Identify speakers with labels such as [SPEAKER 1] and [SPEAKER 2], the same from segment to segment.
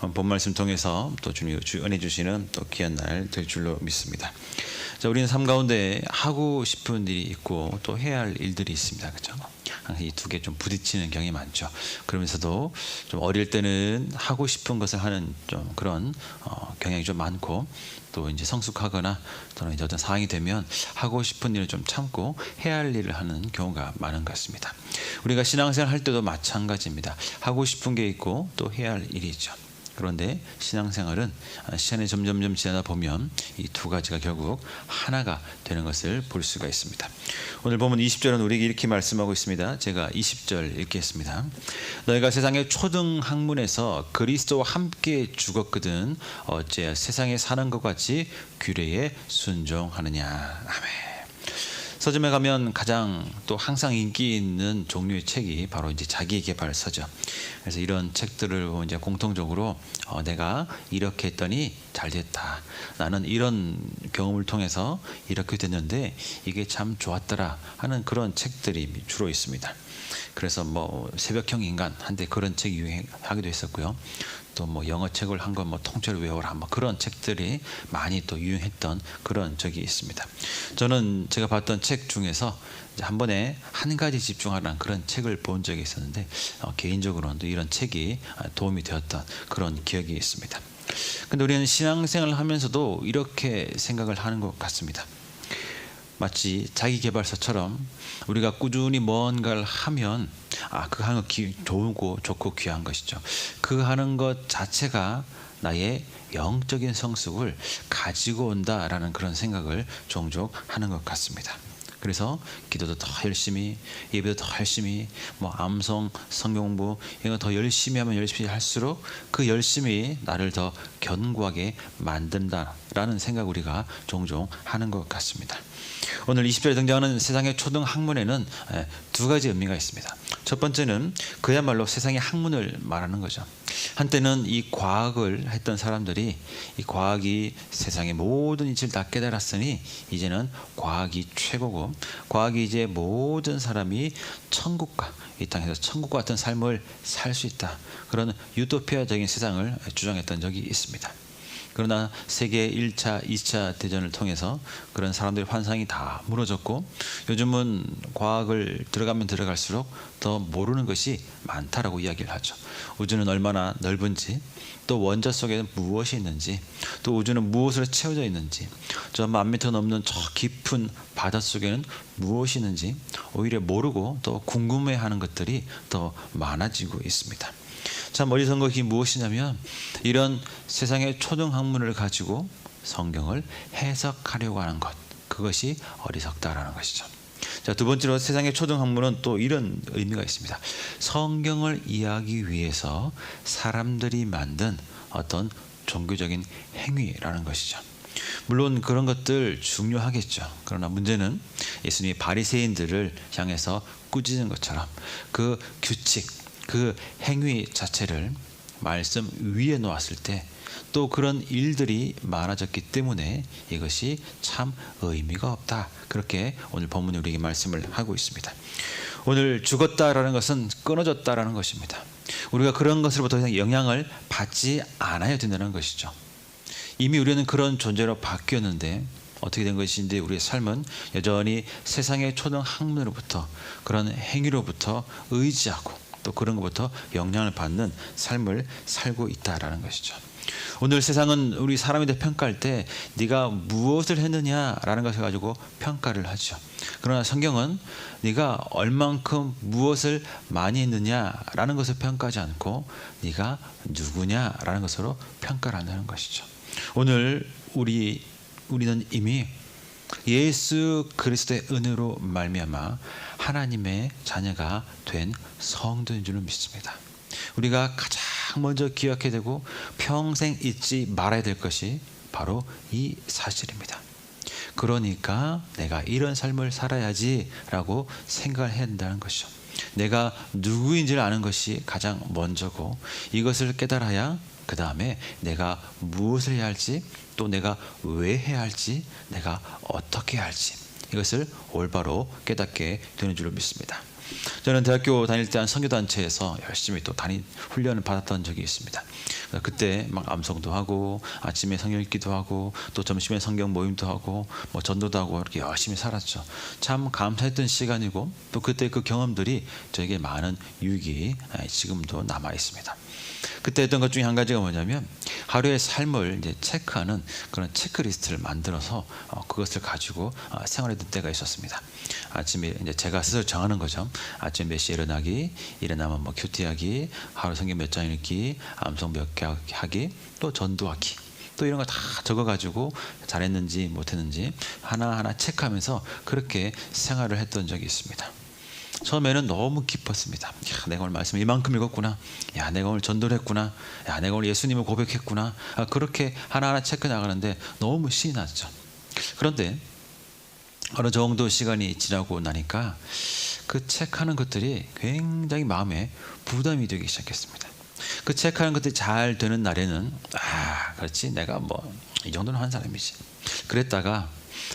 [SPEAKER 1] 본 말씀 통해서 또 주님 주 은혜 주시는 또 귀한 날 될 줄로 믿습니다. 자, 우리는 삶 가운데 하고 싶은 일이 있고 또 해야 할 일들이 있습니다. 그렇죠? 항상 이 두 개 좀 부딪히는 경향이 많죠. 그러면서도 좀 어릴 때는 하고 싶은 것을 하는 좀 그런 어, 경향이 좀 많고 또 이제 성숙하거나 또는 이제 어떤 상황이 되면 하고 싶은 일을 좀 참고 해야 할 일을 하는 경우가 많은 것 같습니다. 우리가 신앙생활 할 때도 마찬가지입니다. 하고 싶은 게 있고 또 해야 할 일이 있죠. 그런데 신앙생활은 시간이 점점점 지나다 보면 이 두 가지가 결국 하나가 되는 것을 볼 수가 있습니다. 오늘 보면 20절은 우리에게 이렇게 말씀하고 있습니다. 제가 20절 읽겠습니다. 너희가 세상의 초등 학문에서 그리스도와 함께 죽었거든 어째 세상에 사는 것 같이 규례에 순종하느냐. 아멘. 서점에 가면 가장 또 항상 인기 있는 종류의 책이 바로 이제 자기 개발서죠. 그래서 이런 책들을 이제 공통적으로 어, 내가 이렇게 했더니 잘 됐다. 나는 이런 경험을 통해서 이렇게 됐는데 이게 참 좋았더라 하는 그런 책들이 주로 있습니다. 그래서 뭐 새벽형 인간 한때 그런 책이 유행하기도 했었고요. 또 뭐 영어 책을 한건뭐 통째로 외워라 뭐 그런 책들이 많이 또 유행했던 그런 적이 있습니다. 저는 제가 봤던 책 중에서 한 번에 한 가지 집중하라는 그런 책을 본 적이 있었는데 어, 개인적으로는 이런 책이 도움이 되었던 그런 기억이 있습니다. 근데 우리는 신앙생활을 하면서도 이렇게 생각을 하는 것 같습니다. 마치 자기 개발서처럼 우리가 꾸준히 뭔가를 하면 아, 그 하는 거 좋고 좋고 귀한 것이죠. 그 하는 것 자체가 나의 영적인 성숙을 가지고 온다라는 그런 생각을 종종 하는 것 같습니다. 그래서 기도도 더 열심히 예배도 더 열심히 뭐 암송 성경공부 이거 더 열심히 하면 열심히 할수록 그 열심히 나를 더 견고하게 만든다라는 생각 우리가 종종 하는 것 같습니다. 오늘 20절에 등장하는 세상의 초등 학문에는 두 가지 의미가 있습니다. 첫 번째는 그야말로 세상의 학문을 말하는 거죠. 한때는 이 과학을 했던 사람들이 이 과학이 세상의 모든 이치를 다 깨달았으니 이제는 과학이 최고고 과학이 이제 모든 사람이 천국과 이 땅에서 천국 같은 삶을 살 수 있다. 그런 유토피아적인 세상을 주장했던 적이 있습니다. 그러나 세계 1차, 2차 대전을 통해서 그런 사람들의 환상이 다 무너졌고 요즘은 과학을 들어가면 들어갈수록 더 모르는 것이 많다라고 이야기를 하죠. 우주는 얼마나 넓은지 또 원자 속에는 무엇이 있는지 또 우주는 무엇으로 채워져 있는지 저 만 미터 넘는 저 깊은 바다 속에는 무엇이 있는지 오히려 모르고 또 궁금해하는 것들이 더 많아지고 있습니다. 참 어리석은 것이 무엇이냐면 이런 세상의 초등 학문을 가지고 성경을 해석하려고 하는 것 그것이 어리석다라는 것이죠. 자, 두 번째로 세상의 초등 학문은 또 이런 의미가 있습니다. 성경을 이해하기 위해서 사람들이 만든 어떤 종교적인 행위라는 것이죠. 물론 그런 것들 중요하겠죠. 그러나 문제는 예수님이 바리새인들을 향해서 꾸짖은 것처럼 그 규칙 그 행위 자체를 말씀 위에 놓았을 때 또 그런 일들이 많아졌기 때문에 이것이 참 의미가 없다. 그렇게 오늘 본문이 우리에게 말씀을 하고 있습니다. 오늘 죽었다라는 것은 끊어졌다라는 것입니다. 우리가 그런 것으로부터 이상 영향을 받지 않아야 된다는 것이죠. 이미 우리는 그런 존재로 바뀌었는데 어떻게 된 것인지 우리의 삶은 여전히 세상의 초등 학문으로부터 그런 행위로부터 의지하고 또 그런 것부터 영향을 받는 삶을 살고 있다라는 것이죠. 오늘 세상은 우리 사람에 대해 평가할 때 네가 무엇을 했느냐라는 것을 가지고 평가를 하죠. 그러나 성경은 네가 얼만큼 무엇을 많이 했느냐라는 것을 평가하지 않고 네가 누구냐라는 것으로 평가를 한다는 것이죠. 오늘 우리 우리는 이미 예수 그리스도의 은혜로 말미암아 하나님의 자녀가 된 성도인 줄 믿습니다. 우리가 가장 먼저 기억해야 되고 평생 잊지 말아야 될 것이 바로 이 사실입니다. 그러니까 내가 이런 삶을 살아야지라고 생각을 해야 된다는 것이죠. 내가 누구인지를 아는 것이 가장 먼저고 이것을 깨달아야 그 다음에 내가 무엇을 해야 할지 또 내가 왜 해야 할지 내가 어떻게 해야 할지 이것을 올바로 깨닫게 되는 줄로 믿습니다. 저는 대학교 다닐 때 한 선교단체에서 열심히 또 단위 훈련을 받았던 적이 있습니다. 그래서 그때 막 암송도 하고 아침에 성경 읽기도 하고 또 점심에 성경 모임도 하고 뭐 전도도 하고 이렇게 열심히 살았죠. 참 감사했던 시간이고 또 그때 그 경험들이 저에게 많은 유익이 아, 지금도 남아 있습니다. 그때 했던 것 중에 한 가지가 뭐냐면 하루의 삶을 이제 체크하는 그런 체크리스트를 만들어서 어, 그것을 가지고 어, 생활했던 때가 있었습니다. 아침에 이제 제가 스스로 정하는 거죠. 아침 몇 시에 일어나기, 일어나면 뭐 큐티하기, 하루 성경 몇 장 읽기, 암송 몇 개 하기, 또 전도하기. 또 이런 거다 적어가지고 잘했는지 못했는지 하나하나 체크하면서 그렇게 생활을 했던 적이 있습니다. 처음에는 너무 기뻤습니다. 야, 내가 오늘 말씀 이만큼 읽었구나. 야, 내가 오늘 전도를 했구나. 야, 내가 오늘 예수님을 고백했구나. 아, 그렇게 하나하나 체크 나가는데 너무 신이 났죠. 그런데 어느 정도 시간이 지나고 나니까 그 체크하는 것들이 굉장히 마음에 부담이 되기 시작했습니다. 그 체크하는 것들이 잘 되는 날에는 아, 그렇지. 내가 뭐 이 정도는 한 사람이지. 그랬다가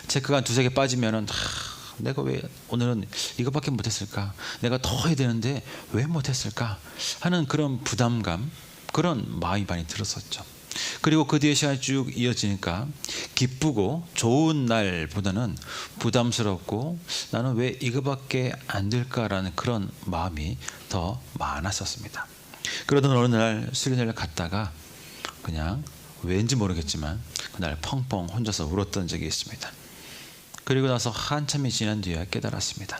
[SPEAKER 1] 체크가 두세 개 빠지면은 아, 내가 왜 오늘은 이것밖에 못했을까? 내가 더 해야 되는데 왜 못했을까? 하는 그런 부담감, 그런 마음이 많이 들었었죠. 그리고 그 뒤에 시간이 쭉 이어지니까 기쁘고 좋은 날보다는 부담스럽고 나는 왜 이거밖에 안 될까라는 그런 마음이 더 많았었습니다. 그러던 어느 날 수련회를 갔다가 그냥 왠지 모르겠지만 그날 펑펑 혼자서 울었던 적이 있습니다. 그리고 나서 한참이 지난 뒤에 깨달았습니다.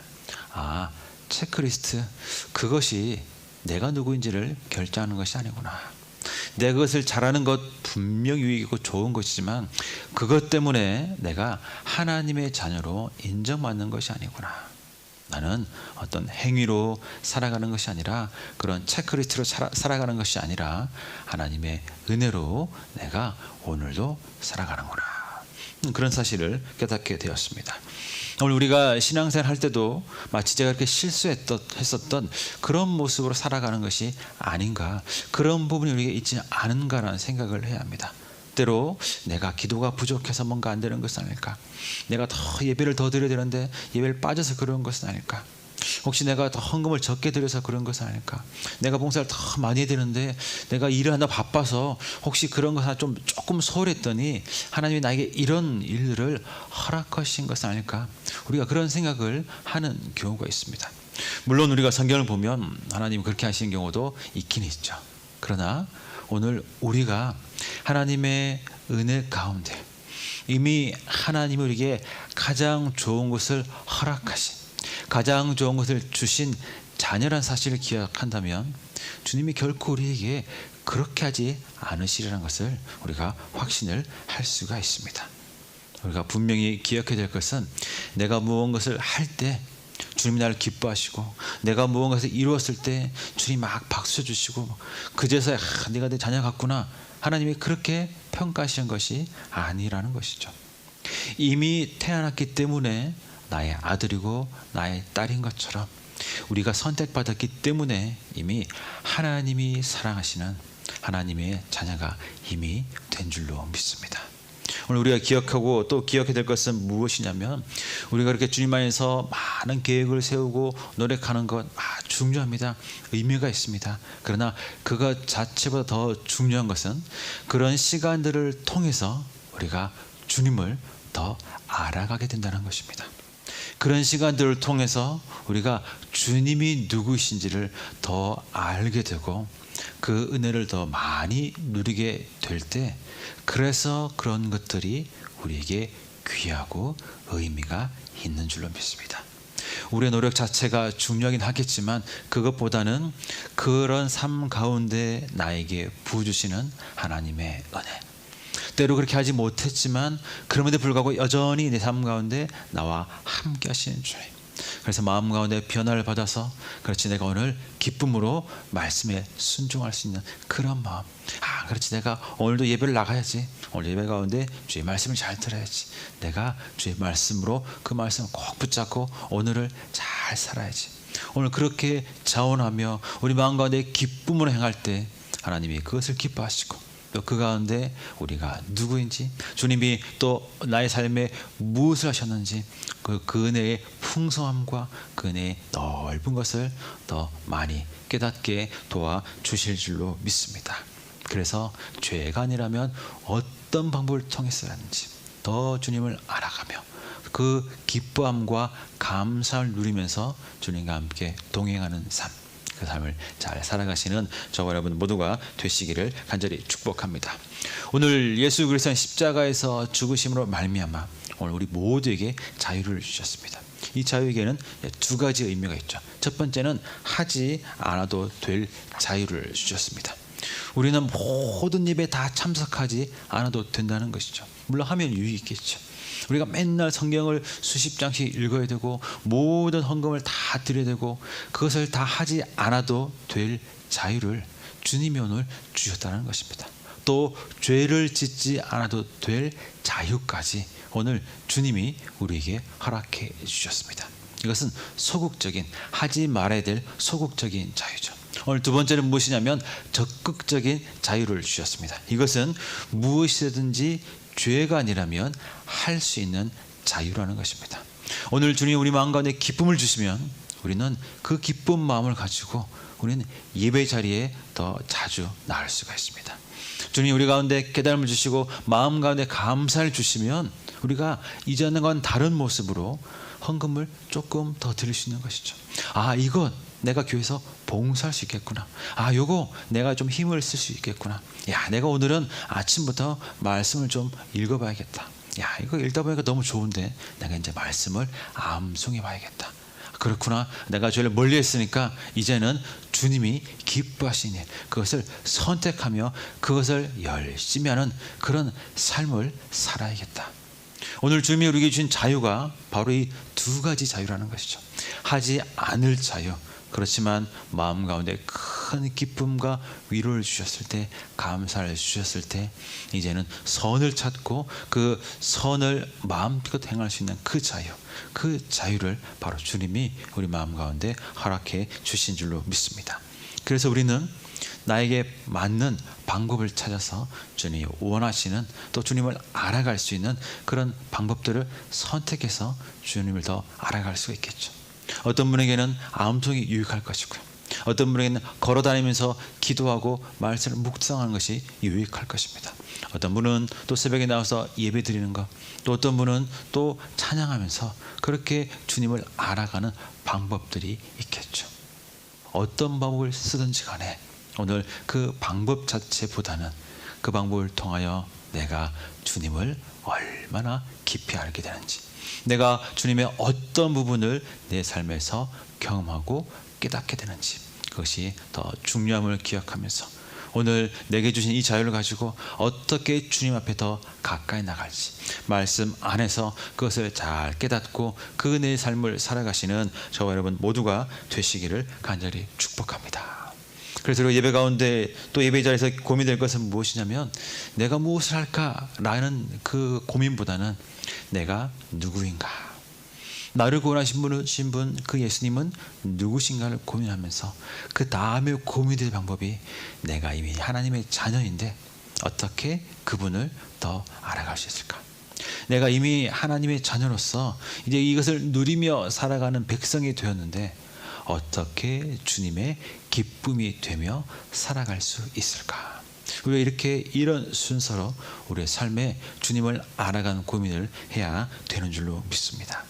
[SPEAKER 1] 아, 체크리스트 그것이 내가 누구인지를 결정하는 것이 아니구나. 내 그것을 잘하는 것 분명 유익이고 좋은 것이지만 그것 때문에 내가 하나님의 자녀로 인정받는 것이 아니구나. 나는 어떤 행위로 살아가는 것이 아니라 그런 체크리스트로 살아, 살아가는 것이 아니라 하나님의 은혜로 내가 오늘도 살아가는구나. 그런 사실을 깨닫게 되었습니다. 오늘 우리가 신앙생활 할 때도 마치 제가 이렇게 실수했던 했었던 그런 모습으로 살아가는 것이 아닌가 그런 부분이 우리에게 있지 않은가라는 생각을 해야 합니다. 때로 내가 기도가 부족해서 뭔가 안 되는 것은 아닐까? 내가 더 예배를 더 드려야 되는데 예배를 빠져서 그런 것은 아닐까? 혹시 내가 더 헌금을 적게 드려서 그런 것은 아닐까? 내가 봉사를 더 많이 해야 되는데 내가 일을 하다 바빠서 혹시 그런 것 하나 좀 조금 소홀했더니 하나님이 나에게 이런 일들을 허락하신 것은 아닐까? 우리가 그런 생각을 하는 경우가 있습니다. 물론 우리가 성경을 보면 하나님 그렇게 하시는 경우도 있긴 있죠. 그러나 오늘 우리가 하나님의 은혜 가운데 이미 하나님이 우리에게 가장 좋은 것을 허락하신 가장 좋은 것을 주신 자녀란 사실을 기억한다면 주님이 결코 우리에게 그렇게 하지 않으시리라는 것을 우리가 확신을 할 수가 있습니다. 우리가 분명히 기억해야 될 것은 내가 무언가를 할 때 주님이 나를 기뻐하시고 내가 무언가를 이루었을 때 주님이 막 박수 주시고 그제서야 아, 네가 내 자녀 같구나 하나님이 그렇게 평가하시는 것이 아니라는 것이죠. 이미 태어났기 때문에 나의 아들이고 나의 딸인 것처럼 우리가 선택받았기 때문에 이미 하나님이 사랑하시는 하나님의 자녀가 이미 된 줄로 믿습니다. 오늘 우리가 기억하고 또 기억해야 될 것은 무엇이냐면 우리가 이렇게 주님 안에서 많은 계획을 세우고 노력하는 것 아, 중요합니다. 의미가 있습니다. 그러나 그것 자체보다 더 중요한 것은 그런 시간들을 통해서 우리가 주님을 더 알아가게 된다는 것입니다. 그런 시간들을 통해서 우리가 주님이 누구신지를 더 알게 되고 그 은혜를 더 많이 누리게 될 때 그래서 그런 것들이 우리에게 귀하고 의미가 있는 줄로 믿습니다. 우리의 노력 자체가 중요하긴 하겠지만 그것보다는 그런 삶 가운데 나에게 부주시는 하나님의 은혜. 때로 그렇게 하지 못했지만 그럼에도 불구하고 여전히 내 삶 가운데 나와 함께 하시는 주님. 그래서 마음 가운데 변화를 받아서 그렇지 내가 오늘 기쁨으로 말씀에 순종할 수 있는 그런 마음. 아, 그렇지 내가 오늘도 예배를 나가야지. 오늘 예배 가운데 주의 말씀을 잘 들어야지. 내가 주의 말씀으로 그 말씀을 꼭 붙잡고 오늘을 잘 살아야지. 오늘 그렇게 자원하며 우리 마음 가운데 기쁨으로 행할 때 하나님이 그것을 기뻐하시고 또 그 가운데 우리가 누구인지 주님이 또 나의 삶에 무엇을 하셨는지 그, 그 은혜의 풍성함과 그 은혜의 넓은 것을 더 많이 깨닫게 도와 주실 줄로 믿습니다. 그래서 죄가 아니라면 어떤 방법을 통해서 하는지 더 주님을 알아가며 그 기뻐함과 감사를 누리면서 주님과 함께 동행하는 삶, 그 삶을 잘 살아가시는 저와 여러분 모두가 되시기를 간절히 축복합니다. 오늘 예수 그리스도의 십자가에서 죽으심으로 말미암아 오늘 우리 모두에게 자유를 주셨습니다. 이 자유에게는 두 가지 의미가 있죠. 첫 번째는 하지 않아도 될 자유를 주셨습니다. 우리는 모든 예배 다 참석하지 않아도 된다는 것이죠. 물론 하면 유익이 있겠죠. 우리가 맨날 성경을 수십 장씩 읽어야 되고 모든 헌금을 다 드려야 되고 그것을 다 하지 않아도 될 자유를 주님이 오늘 주셨다는 것입니다. 또 죄를 짓지 않아도 될 자유까지 오늘 주님이 우리에게 허락해 주셨습니다. 이것은 소극적인 하지 말아야 될 소극적인 자유죠. 오늘 두 번째는 무엇이냐면 적극적인 자유를 주셨습니다. 이것은 무엇이든지 죄가 아니라면 할 수 있는 자유라는 것입니다. 오늘 주님 우리 마음 가운데 기쁨을 주시면 우리는 그 기쁜 마음을 가지고 우리는 예배 자리에 더 자주 나올 수가 있습니다. 주님 우리 가운데 깨달음을 주시고 마음 가운데 감사를 주시면 우리가 이전과는 다른 모습으로 헌금을 조금 더 드릴 수 있는 것이죠. 아, 이것 내가 교회에서 봉사할 수 있겠구나. 아, 요거 내가 좀 힘을 쓸 수 있겠구나. 야, 내가 오늘은 아침부터 말씀을 좀 읽어봐야겠다. 야, 이거 읽다 보니까 너무 좋은데 내가 이제 말씀을 암송해 봐야겠다. 그렇구나. 내가 죄를 멀리 했으니까 이제는 주님이 기뻐하시니 그것을 선택하며 그것을 열심히 하는 그런 삶을 살아야겠다. 오늘 주님이 우리에게 주신 자유가 바로 이 두 가지 자유라는 것이죠. 하지 않을 자유. 그렇지만 마음 가운데 큰 기쁨과 위로를 주셨을 때, 감사를 주셨을 때, 이제는 선을 찾고 그 선을 마음껏 행할 수 있는 그 자유, 그 자유를 바로 주님이 우리 마음 가운데 허락해 주신 줄로 믿습니다. 그래서 우리는 나에게 맞는 방법을 찾아서 주님이 원하시는 또 주님을 알아갈 수 있는 그런 방법들을 선택해서 주님을 더 알아갈 수가 있겠죠. 어떤 분에게는 암송이 유익할 것이고요. 어떤 분에게는 걸어 다니면서 기도하고 말씀을 묵상하는 것이 유익할 것입니다. 어떤 분은 또 새벽에 나와서 예배 드리는 것, 또 어떤 분은 또 찬양하면서 그렇게 주님을 알아가는 방법들이 있겠죠. 어떤 방법을 쓰든지 간에 오늘 그 방법 자체보다는 그 방법을 통하여 내가 주님을 얼마나 깊이 알게 되는지, 내가 주님의 어떤 부분을 내 삶에서 경험하고 깨닫게 되는지, 그것이 더 중요함을 기억하면서 오늘 내게 주신 이 자유를 가지고 어떻게 주님 앞에 더 가까이 나갈지 말씀 안에서 그것을 잘 깨닫고 그내 삶을 살아가시는 저와 여러분 모두가 되시기를 간절히 축복합니다. 그래서 예배 가운데 또 예배 자리에서 고민될 것은 무엇이냐면 내가 무엇을 할까라는 그 고민보다는 내가 누구인가 나를 구원하신 분이신 분, 그 예수님은 누구신가를 고민하면서 그 다음에 고민될 방법이 내가 이미 하나님의 자녀인데 어떻게 그분을 더 알아갈 수 있을까? 내가 이미 하나님의 자녀로서 이제 이것을 누리며 살아가는 백성이 되었는데 어떻게 주님의 기쁨이 되며 살아갈 수 있을까? 우리가 이렇게 이런 순서로 우리의 삶에 주님을 알아가는 고민을 해야 되는 줄로 믿습니다.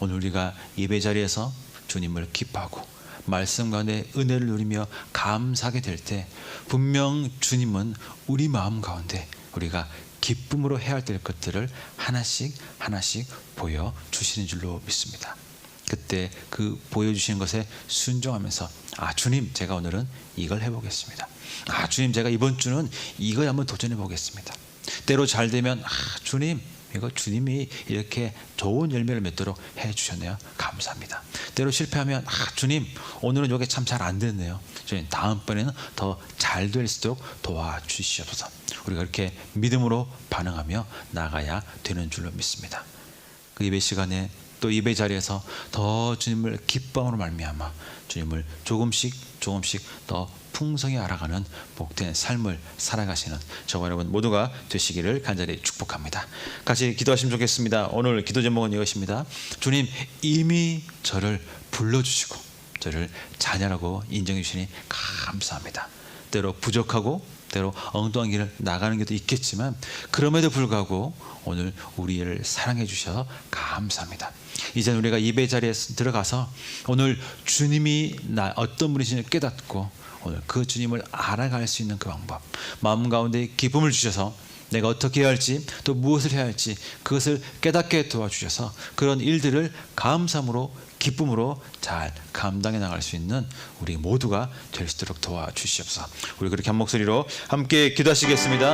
[SPEAKER 1] 오늘 우리가 예배 자리에서 주님을 기뻐하고 말씀 가운데 은혜를 누리며 감사하게 될 때 분명 주님은 우리 마음 가운데 우리가 기쁨으로 해야 될 것들을 하나씩 하나씩 보여 주시는 줄로 믿습니다. 그때 그 보여주시는 것에 순종하면서 아 주님 제가 오늘은 이걸 해보겠습니다. 아 주님 제가 이번 주는 이거 한번 도전해 보겠습니다. 때로 잘 되면 아 주님 이거 주님이 이렇게 좋은 열매를 맺도록 해 주셨네요. 감사합니다. 때로 실패하면 아 주님 오늘은 이게 참 잘 안 됐네요. 주님 다음번에는 더 잘 될수 있도록 도와주시옵소서. 우리가 이렇게 믿음으로 반응하며 나가야 되는 줄로 믿습니다. 그 예배 시간에 또 예배 자리에서 더 주님을 기뻐함으로 말미암아 주님을 조금씩 조금씩 더 풍성히 알아가는 복된 삶을 살아가시는 저와 여러분 모두가 되시기를 간절히 축복합니다. 같이 기도하시면 좋겠습니다. 오늘 기도 제목은 이것입니다. 주님 이미 저를 불러주시고 저를 자녀라고 인정해 주시니 감사합니다. 때로 부족하고 때로 엉뚱한 길을 나가는 것도 있겠지만 그럼에도 불구하고 오늘 우리를 사랑해 주셔서 감사합니다. 이제 우리가 예배 자리에 들어가서 오늘 주님이 나 어떤 분이신지 깨닫고 오늘 그 주님을 알아갈 수 있는 그 방법 마음 가운데 기쁨을 주셔서 내가 어떻게 해야 할지 또 무엇을 해야 할지 그것을 깨닫게 도와주셔서 그런 일들을 감사함으로 기쁨으로 잘 감당해 나갈 수 있는 우리 모두가 될 수 있도록 도와주시옵소서. 우리 그렇게 한 목소리로 함께 기도하시겠습니다.